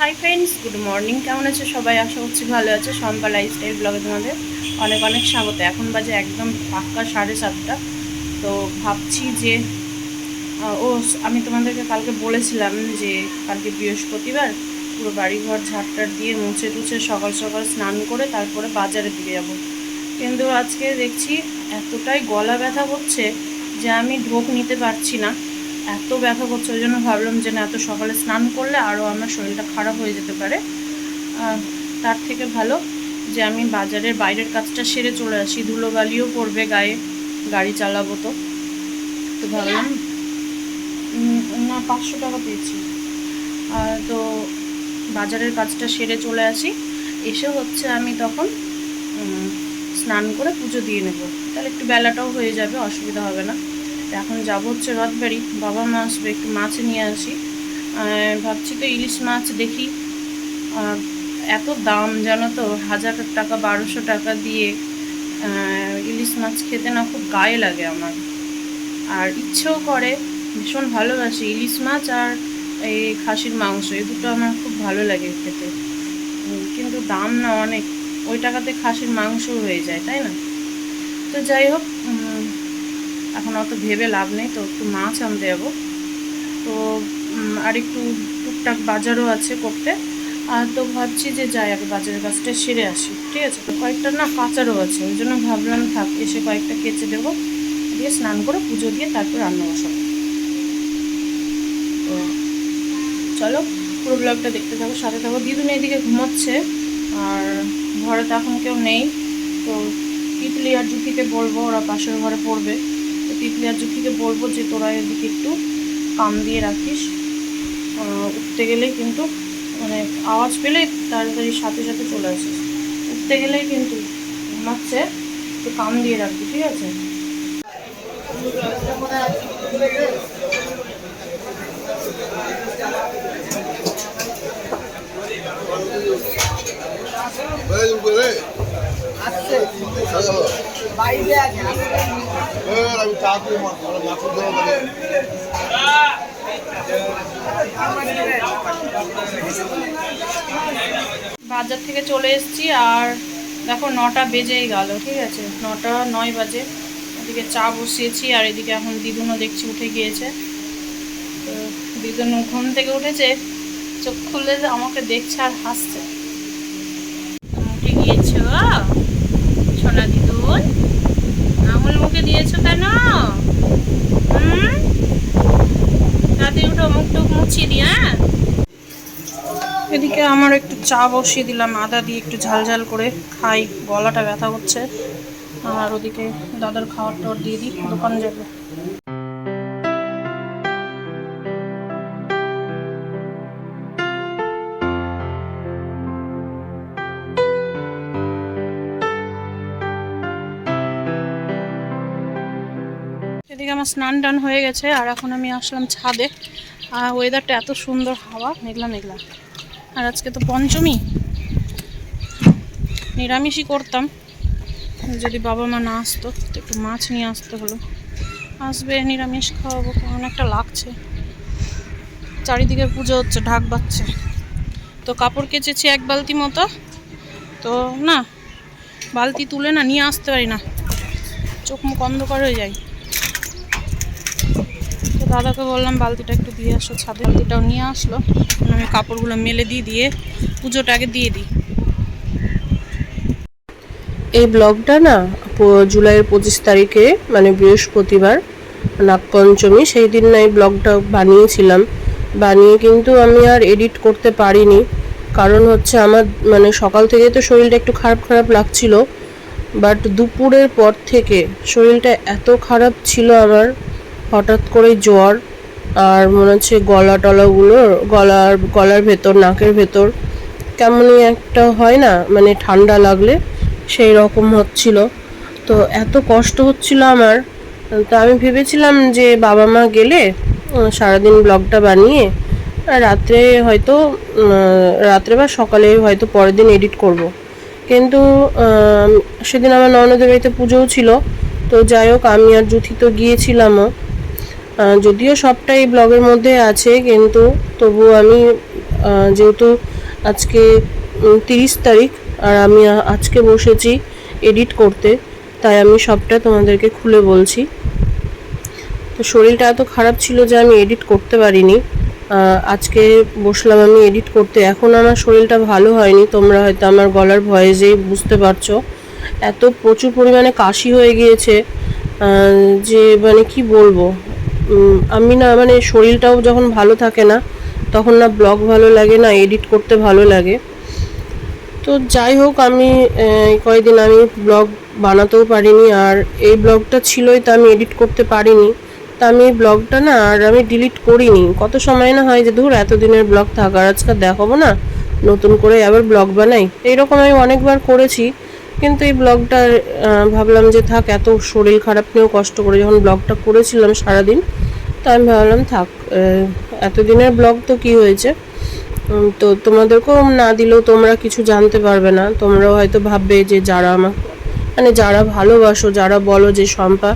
Hi friends good morning কেমন আছে সবাই? আশা করছি ভালো আছে। সম্পা লাইফস্টাইল ব্লগে তোমাদের অনেক অনেক স্বাগত। এখন বাজে একদম পাক্কা সাড়ে সাতটা। তো ভাবছি যে ও, আমি তোমাদেরকে কালকে বলেছিলাম যে কালকে বৃহস্পতিবার পুরো বাড়িঘর ঝাড়টার দিয়ে মুছে টুছে সকাল সকাল স্নান করে তারপরে বাজারের দিকে যাব। কিন্তু আজকে দেখছি এতটাই গলা ব্যথা করছে যে আমি ঢোক নিতে পারছি না। এত ব্যথা করছে, ওই জন্য ভাবলাম যে না, এত সকালে স্নান করলে আরও আমার শরীরটা খারাপ হয়ে যেতে পারে। তার থেকে ভালো যে আমি বাজারের বাইরের কাজটা সেরে চলে আসি, ধুলোবালিও পড়বে গায়ে, গাড়ি চালাবো তো। তো ভাবলাম না, পাঁচশো টাকা পেয়েছি। তো বাজারের কাজটা সেরে চলে আসি। এসে হচ্ছে আমি তখন স্নান করে পুজো দিয়ে নেব। তাহলে একটু বেলাটাও হয়ে যাবে, অসুবিধা হবে না। এখন যাব হচ্ছে রথবাড়ি, বাবা মা আসবে, একটু মাছ নিয়ে আসি। ভাবছি তো ইলিশ মাছ দেখি। এত দাম জানো তো, হাজার টাকা, বারোশো টাকা দিয়ে ইলিশ মাছ খেতে না খুব গায়ে লাগে আমার। আর ইচ্ছেও করে, ভীষণ ভালোবাসি ইলিশ মাছ আর এই খাসির মাংস, এই দুটো আমার খুব ভালো লাগে খেতে। কিন্তু দাম না অনেক, ওই টাকাতে খাসির মাংস হয়ে যায়, তাই না? তো যাই হোক এখন অত ভেবে লাভ নেই, তো একটু মাছ আনতে যাব। তো আর একটু টুকটাক বাজারও আছে করতে। আর তো ভাবছি যে যাই আগে বাজারের কাজটা সেরে আসি, ঠিক আছে? তো কয়েকটা না কাঁচারও আছে, ওই জন্য ভাবলাম থাক, এসে কয়েকটা কেচে দেবো। দিয়ে স্নান করে পুজো দিয়ে তারপর রান্না বসাবো। তো চলো, পুরো ব্লগটা দেখতে থাকো, সাথে থাকো। দিদুন এইদিকে ঘুমাচ্ছে, আর ঘরে তো এখন কেউ নেই। তো, তিতলি আর জুথিকে বলব, ওরা পাশের ঘরে পড়বে। তিতলি জুথিকে বলব যে তোরা এদিকে একটু কাম দিয়ে রাখিস। উঠতে গেলেই কিন্তু মানে আওয়াজ পেলে তাড়াতাড়ি সাথে সাথে চলে আসিস। উঠতে গেলেই কিন্তু ঘুমাচ্ছে, একটু কাম দিয়ে রাখবি, ঠিক আছে এই উপরে আসছে হ্যালো বাইরে আছে এই বাজার থেকে চলে এসেছি আর দেখো নটা বেজেই গেল, ঠিক আছে? নটা নয় বাজে। এদিকে চা বসিয়েছি আর এদিকে এখন দিদুনও দেখছি উঠে গিয়েছে। তো দিদুন ঘুম থেকে উঠেছে। চোখ খুলে আমাকে দেখছে আর হাসছে। উঠে গিয়েছো সোনা দিদুন। আঙুল মুখে দিয়েছ কেন? মুখ হ্যাঁ? এদিকে আমার একটু চা বসিয়ে দিলাম, আদা দিয়ে একটু ঝাল ঝাল করে খাই, গলাটা ব্যথা করছে। আর ওদিকে দাদার খাবার টাওয়ার দিয়ে দিই, দোকান যাবে। এদিকে আমার স্নান টান হয়ে গেছে, আর এখন আমি আসলাম ছাদে। আর ওয়েদারটা এত সুন্দর হাওয়া, মেঘলা মেঘলা। আর আজকে তো পঞ্চমী। নিরামিষই করতাম। যদি বাবা মা না আসতো, একটু মাছ নিয়ে আসতে হলো। আসবে, নিরামিষ খাওয়াবো, কেমন একটা লাগছে। চারিদিকে পুজো হচ্ছে, ঢাক বাচ্ছে তো কাপড় কেচেছি এক বালতি মতো। তো না, বালতি তুলে না, নিয়ে আসতে পারি না। চোখ মুখ অন্ধকার হয়ে যায়। দাদাকে বললাম, বালতিটা একটু দিয়ে আসো ছাদে। বালতিটাও নিয়ে আসলো। আমি কাপড়গুলো মেলে দিয়ে দিয়ে পুজোটাকে দিয়ে দিই। এই ব্লগটা না জুলাইয়ের পঁচিশ তারিখে মানে বৃহস্পতিবার, নাগপঞ্চমী, সেই দিন না এই ব্লগটা বানিয়েছিলাম। বানিয়ে কিন্তু আমি আর এডিট করতে পারিনি। কারণ হচ্ছে আমার মানে সকাল থেকে তো শরীরটা একটু খারাপ খারাপ লাগছিল। বাট দুপুরের পর থেকে শরীরটা এত খারাপ ছিল আমার হঠাৎ করে জ্বর আর মনে হচ্ছে গলা টলাগুলো, গলার গলার ভেতর, নাকের ভেতর কেমনই একটা হয় না মানে ঠান্ডা লাগলে সেই রকম হচ্ছিল। তো এত কষ্ট হচ্ছিল আমার। তো আমি ভেবেছিলাম যে বাবা মা গেলে সারাদিন ব্লগটা বানিয়ে রাত্রে হয়তো রাত্রে বা সকালে হয়তো পরের দিন এডিট করব। কিন্তু সেদিন আমার ননদের বাড়িতে পুজোও ছিল। তো যাই হোক, আমি আর জুথি তো গিয়েছিলামও। যদিও সবটাই ব্লগের মধ্যে আছে, কিন্তু তবু আমি যেহেতু আজকে তিরিশ তারিখ, আর আমি আজকে বসেছি এডিট করতে, তাই আমি সবটা তোমাদেরকে খুলে বলছি। তো শরীরটা এত খারাপ ছিল যে আমি এডিট করতে পারিনি। আজকে বসলাম আমি এডিট করতে। এখন আমার শরীরটা ভালো হয়নি, তোমরা হয়তো আমার গলার ভয়েসেই বুঝতে পারছ। এত প্রচুর পরিমাণে কাশি হয়ে গিয়েছে যে মানে কি বলব? আমি না মানে শরীরটাও যখন ভালো থাকে না, তখন না ব্লগ ভালো লাগে না, এডিট করতে ভালো লাগে। তো যাই হোক, আমি কয়েকদিন আমি ব্লগ বানাতেও পারিনি, আর এই ব্লগটা ছিলই তো আমি এডিট করতে পারিনি। তা আমি এই ব্লগটা না আর আমি ডিলিট করিনি। কত সময় না হয় যে ধর এতদিনের ব্লগ থাক আর আজকে দেখাবো না, নতুন করে আবার ব্লগ বানাই। এইরকম আমি অনেকবার করেছি। কিন্তু এই ব্লগটা ভাবলাম যে থাক, এত শরীর খারাপ নিয়েও কষ্ট করে যখন ব্লগটা করেছিলাম সারাদিন, তো আমি ভাবলাম থাক এতদিনের ব্লগ তো কি হয়েছে? তো তোমাদেরকেও না দিলেও তোমরা কিছু জানতে পারবে না। তোমরাও হয়তো ভাববে যে যারা আমার মানে যারা ভালোবাসো, যারা বলো যে, শম্পা,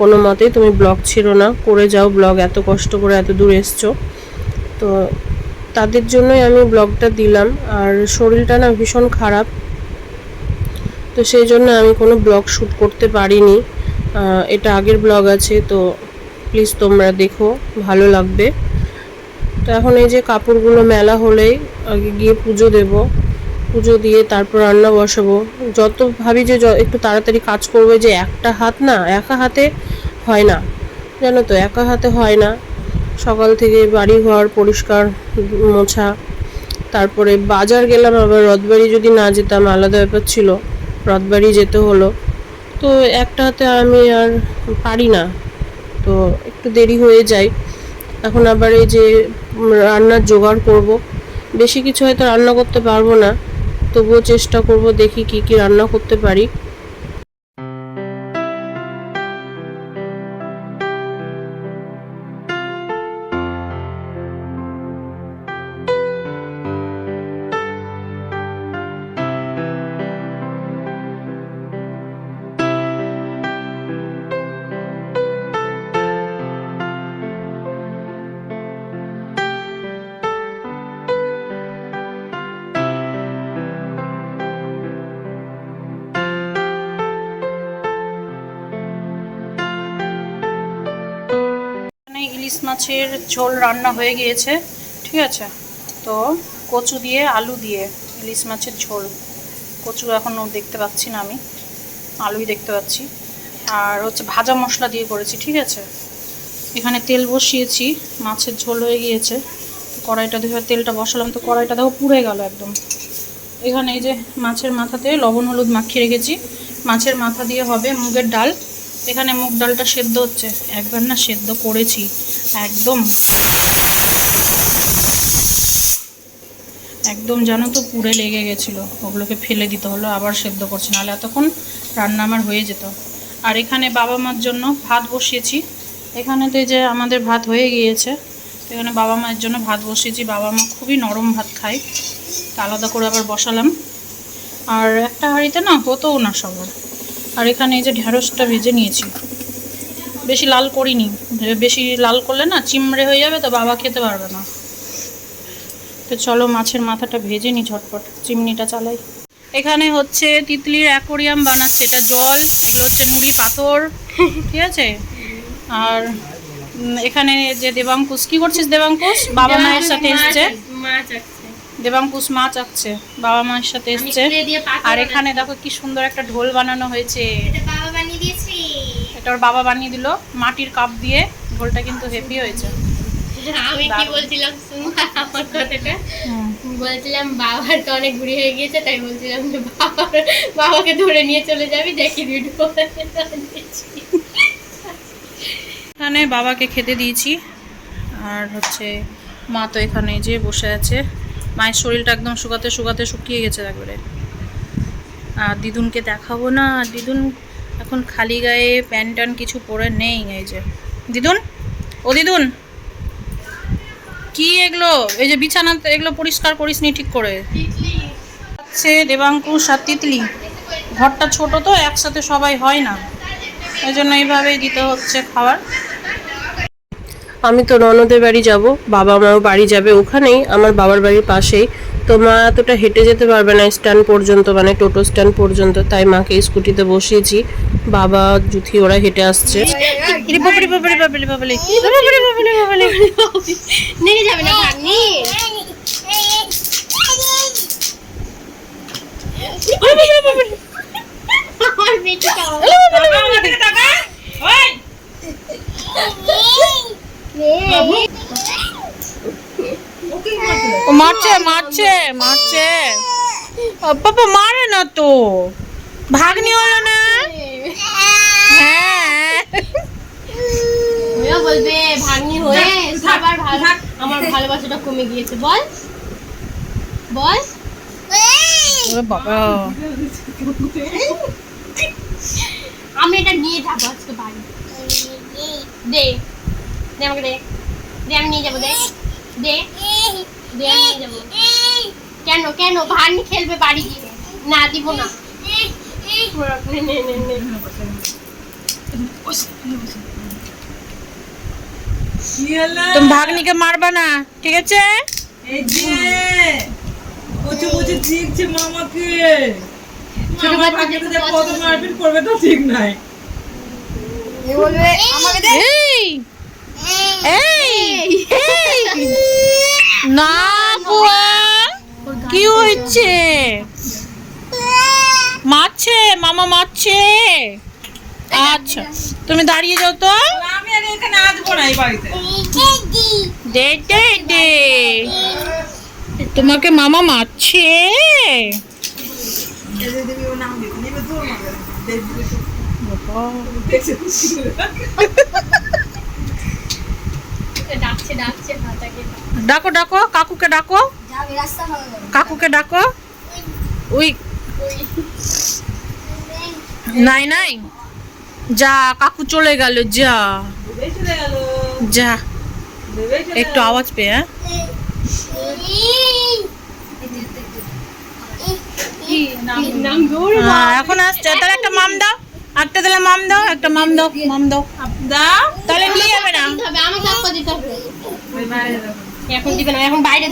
কোনো মতেই তুমি ব্লগ ছিল না, করে যাও ব্লগ, এত কষ্ট করে এত দূর এসছো। তো তাদের জন্যই আমি ব্লগটা দিলাম। আর শরীরটা না ভীষণ খারাপ। তো সেই জন্য আমি কোনো ব্লগ শ্যুট করতে পারিনি। এটা আগের ব্লগ আছে, তো প্লিজ তোমরা দেখো, ভালো লাগবে। তো এখন এই যে কাপড়গুলো মেলা হলেই আগে গিয়ে পুজো দেব। পুজো দিয়ে তারপর রান্না বসাবো। যত ভাবি যে একটু তাড়াতাড়ি কাজ করবে যে একটা হাত না, একা হাতে হয় না। জানো তো, একা হাতে হয় না। সকাল থেকে বাড়ি ঘর পরিষ্কার, মোছা। তারপরে বাজার গেলাম, আবার রথবাড়ি যদি না যেতাম, আলাদা ব্যাপার ছিল। রথবাড়ি যেতে হলো। তো একটা হাতে আমি আর পারি না। তো একটু দেরি হয়ে যায়। এখন আবার এই যে রান্নার জোগাড় করব। বেশি কিছু হয়তো রান্না করতে পারব না। তবুও চেষ্টা করব দেখি কি কি রান্না করতে পারি। মাছের ঝোল রান্না হয়ে গিয়েছে, ঠিক আছে? তো কচু দিয়ে আলু দিয়ে ইলিশ মাছের ঝোল। কচু এখনও দেখতে পাচ্ছি না আমি, আলুই দেখতে পাচ্ছি। আর হচ্ছে ভাজা মশলা দিয়ে করেছি, ঠিক আছে? এখানে তেল বসিয়েছি, মাছের ঝোল হয়ে গিয়েছে। কড়াইটা ধুয়ে তেলটা বসালাম, তো কড়াইটা দেখো পুড়ে গেল একদম। এখানে এই যে মাছের মাথাতে লবণ, হলুদ মাখিয়ে রেখেছি। মাছের মাথা দিয়ে হবে মুগের ডাল। এখানে মুগ ডালটা সেদ্ধ হচ্ছে। একবার না সেদ্ধ করেছি। একদম। একদম জানো তো পুড়ে লেগে গেছিল। ওগুলোকে ফেলে দিতে হলো, আবার সেদ্ধ করছি, নাহলে এতক্ষণ রান্না আমার হয়ে যেত। আর এখানে বাবা মার জন্য ভাত বসিয়েছি। এখানে তো যে আমাদের ভাত হয়ে গিয়েছে এখানে বাবা মায়ের জন্য ভাত বসিয়েছি। বাবা মা খুবই নরম ভাত খায়, তা আলাদা করে আবার বসালাম। আর একটা হাঁড়িতে না হতোও না সবার। আর এখানে এই যে ঢ্যাঁড়সটা ভেজে নিয়েছি। বেশি লাল করিনি। বেশি লাল করলে না চিমড়ে হয়ে যাবে তো বাবা খেতে পারবে না। তো চলো মাছের মাথাটা ভেজে নি ঝটপট চিমনিটা চালাই। এখানে হচ্ছে তিতলির অ্যাকোরিয়াম বানাচ্ছে এটা জল এগুলো হচ্ছে নুড়ি পাথর ঠিক আছে? আর এখানে যে দেবাঙ্কুশ কি করছিস দেবাঙ্কুশ বাবা মায়ের সাথে এসছে। দেবাঙ্কুশ মাছ আঁকছে বাবা মায়ের সাথে এসছে। আর এখানে দেখো কি সুন্দর একটা ঢোল বানানো হয়েছে। বাবা বানিয়ে দিয়েছে এটা ওর বাবা বানিয়ে দিল মাটির কাপ দিয়ে ঢোলটা কিন্তু হেভি হয়েছে। আমি কি বলছিলাম? আমার কথাটা। বলছিলাম বাবার তো অনেক হয়ে গিয়েছে তাই বলছিলাম যে বাবার বাবাকে ধরে নিয়ে চলে যাবি দেখি ভিডিও এখানে বাবাকে খেতে দিয়েছি আর হচ্ছে মা তো এখানে যে বসে আছে মায়ের শরীরটা একদম শুকাতে শুকাতে শুকিয়ে গেছে একবারে। আর দিদুনকে দেখাবো না দিদুন এখন খালি গায়ে প্যান্ট ট্যান্ট কিছু পরে নেই এই যে। দিদুন? ও দিদুন? কি এগুলো? এই যে বিছানা এগুলো পরিষ্কার করিসনি ঠিক করে। দেবাঙ্কুশ আর তিতলি। ঘরটা ছোট তো, একসাথে সবাই হয় না। এই জন্য এইভাবেই দিতে হচ্ছে খাবার। আমি তো ননদের বাড়ি যাব বাবা মাও বাড়ি যাবে ওখানেই, আমার বাবার বাড়ির পাশেই। তো মা এতটা হেঁটে যেতে পারবে না স্ট্যান্ড পর্যন্ত মানে টোটো স্ট্যান্ড পর্যন্ত তাই মাকে স্কুটিতে বসিয়েছি। বাবা জুথি ওরা হেঁটে আসছে। ও মারছে মারছে মারছে। বাবা মারে না তো। ভাগ্নি হলো না? হ্যাঁ। বলবে ভাগ্নি হয়ে সবার আমার ভালোবাসাটা কমে গিয়েছে। বল। বল। বাবা। আমি এটা নিয়ে যাব আজকে বাড়ি। দে। দে আমাকে দে। দে আমি নিয়ে যাব দে। দে। কেন কেন? ভাগ্নি খেলবে বাড়ি গিয়ে। না দিব না। নে, নে, নে, নে। তুমি ভাগ্নিকে মারবা না ঠিক আছে? এই যে কচু কচু শিখছে মামাকে। ছোট বাচ্চাকে তো কত মারপিট করবে তো ঠিক নাই। এই এই এই না বুয়া। কি হয়েছে? মারছে? মামা মারছে? আচ্ছা তুমি দাঁড়িয়ে যাও তো। আমি আর এখানে আসব না এই বাড়িতে। দে দে দে। তোমাকে মামা মারছে? ডাকছে ডাকছে ডাকো। ডাকো কাকুকে ডাকো। কাকুকে ডাকো। ওই নাই নাই। যা কাকু চলে গেল যা। ভেবে চলে গেল। যা। একটু আওয়াজ পেয়ে হ্যাঁ? হ্যাঁ, এখন আসছে। তাহলে একটা মাম দাও। একটা দিলে মাম দাও একটা মাম দাও মাম দাও। দাও তাহলে নিয়ে যাবে না। দিতে হবে আমাকে দিতে হবে। ওই বাইরে যাব। এখন দিবে না এখন বাইরে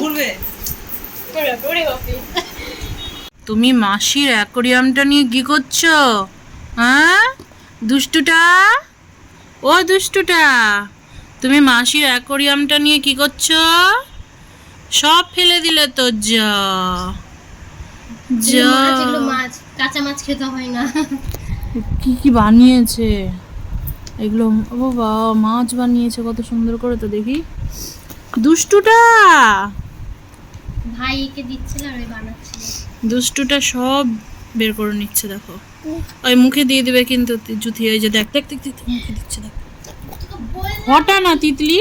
ঘুরবে। তুমি মাসির অ্যাকোরিয়ামটা নিয়ে কি করছ? হ্যাঁ? দুষ্টুটা? ও দুষ্টুটা তুমি মাসির অ্যাকোরিয়ামটা নিয়ে কি করছ? সব ফেলে দিলে তো যা যা মাছ কাঁচা মাছ খেতে হয় না। কি কি বানিয়েছে? এগুলো ও বাবা মাছ বানিয়েছে কত সুন্দর করে তো দেখি। দুষ্টুটা! ভাইকে দিচ্ছিল আর ওই বানাচ্ছিল। দুষ্টুটা সব বের করে নিচ্ছে দেখো। ওই মুখে দিয়ে দিবে কিন্তু তি- জুথি ওই যে দেখ দেখ দেখ দেখ, দেখ, মুখে দিচ্ছে দেখ। হটা না তিতলি?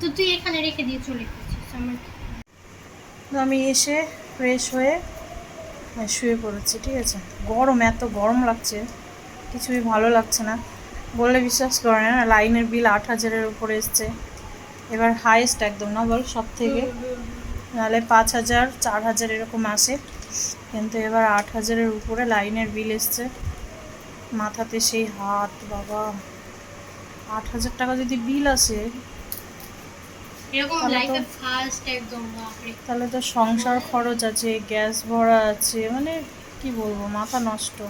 তো তুই এখানে রেখে দিয়ে চলে গেছিস আমি এসে ফ্রেশ হয়ে শুয়ে পড়েছি ঠিক আছে। গরম এত গরম লাগছে। কিছুই ভালো লাগছে না। বললে বিশ্বাস করে না লাইনের বিল আট হাজারের উপরে এসছে। এবার হাইয়েস্ট একদম না বল সব থেকে নাহলে পাঁচ হাজার চার হাজার এরকম আসে। কিন্তু এবার আট হাজারের উপরে লাইনের বিল এসছে। মাথাতে সেই হাত বাবা। আট হাজার টাকা যদি বিল আসে তাহলে তো- সংসার খরচ আছে গ্যাস ভরা আছে মানে কি বলব মাথা নষ্ট।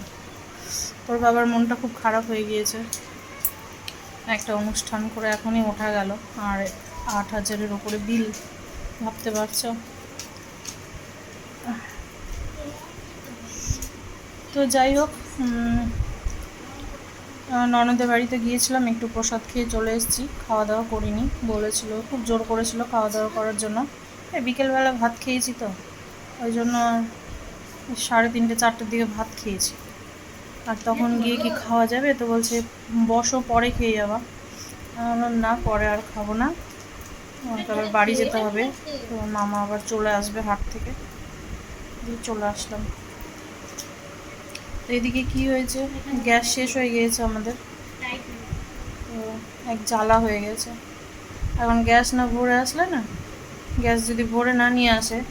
তোর বাবার মনটা খুব খারাপ হয়ে গিয়েছে। একটা অনুষ্ঠান করে এখনই ওঠা গেল। আর আট হাজারের ওপরে বিল ভাবতে পারছ? তো যাই হোক ননদের বাড়িতে গিয়েছিলাম, একটু প্রসাদ খেয়ে চলে এসেছি। খাওয়া দাওয়া করিনি, বলেছিল, খুব জোর করেছিল খাওয়া দাওয়া করার জন্য। বিকেলবেলা ভাত খেয়েছি তো। ওই জন্য সাড়ে তিনটে, চারটের দিকে ভাত খেয়েছি। আর তখন গিয়ে কি খাওয়া যাবে? তো বলছে বসো পরে খেয়ে যাবা। বললাম, না পরে আর খাব না। আমাকে আবার বাড়ি যেতে হবে। তো মামা আবার চলে আসবে হাট থেকে। দিয়ে চলে আসলাম। তো এদিকে কি হয়েছে? গ্যাস শেষ হয়ে গিয়েছে আমাদের। তো এক জ্বালা হয়ে গেছে। এখন গ্যাস না ভরে আসলে না? গ্যাস যদি ভরে না নিয়ে আসে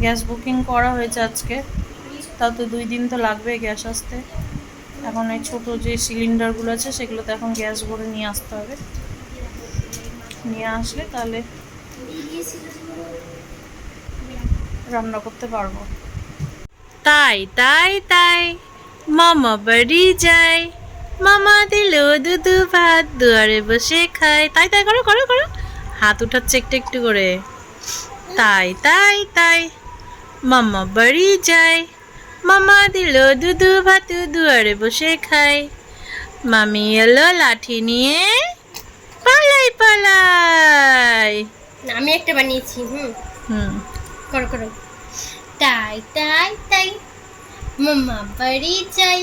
গ্যাস বুকিং করা হয়েছে আজকে। তাও তো দুই দিন তো লাগবে গ্যাস আসতে। এখন এই ছোটো যে সিলিন্ডারগুলো আছে, সেগুলোতে এখন গ্যাস ভরে নিয়ে আসতে হবে। নিয়ে আসলে তাহলে রান্না করতে পারব। তাই তাই তাই, মামা বাড়ি যায়। মামা দিল দুধু ভাত, দুয়ারে বসে খায়। তাই তাই, করো করো করো। হাত উঠাচ্ছে একটু একটু করে। তাই তাই তাই, মামা বাড়ি যায়। মামা দিল দুধু ভাত দুয়ারে বসে খায়। মামি এলো লাঠি নিয়ে পালাই পালাই। আমি একটা বানিয়েছি হুম। হুম। করো করো। তাই তাই তাই মামা বাড়ি যাই।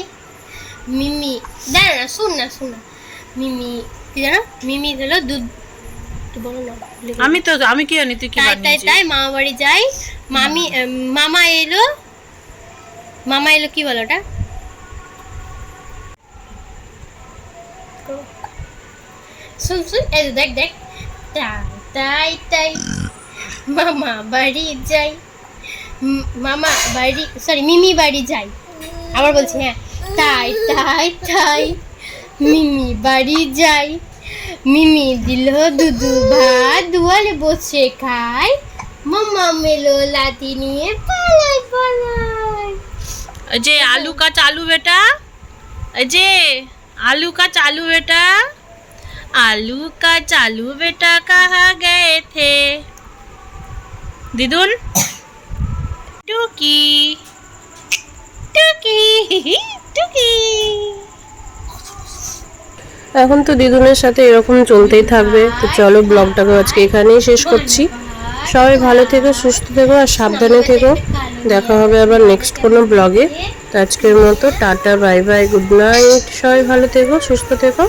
মিমি দাঁড়া না শুন না শুন না। মিমি কি জানো? মিমি হলো দুধ। বলো না আমি তো আমি কি জানি তুই কি তাই তাই তাই মামা বাড়ি যাই। মামি মামা এলো মামা এলো কি বলো ওটা? শুন শুন, এই দেখ দেখ। তাই তাই, মামা বাড়ি যাই। মামা বাড়ি সরি মিমি বাড়ি যাই। আবার বলছি হ্যাঁ। তাই তাই তাই, মিমি বাড়ি যাই। মিমি দিল দুধু ভাত দুয়ারে বসে খায় মামা মেলো লাতি নিয়ে পালাই পালাই। যে আলু কা চালু বেটা এই যে आलू का चालू बेटा आलू का चालू बेटा कहाँ गए थे दिदुन टुकी टुकी टुकी এখন তো দিদুনের সাথে এরকম চলতেই থাকবে তো চলো ব্লগটাকে আজকে এখানেই শেষ করছি সবাই ভালো থেকো, সুস্থ থেকো আর সাবধানে থেকো। দেখা হবে আবার নেক্সট কোনো ব্লগে তো আজকের মতো, tata bye bye good night সবাই ভালো থেকো, সুস্থ থেকো।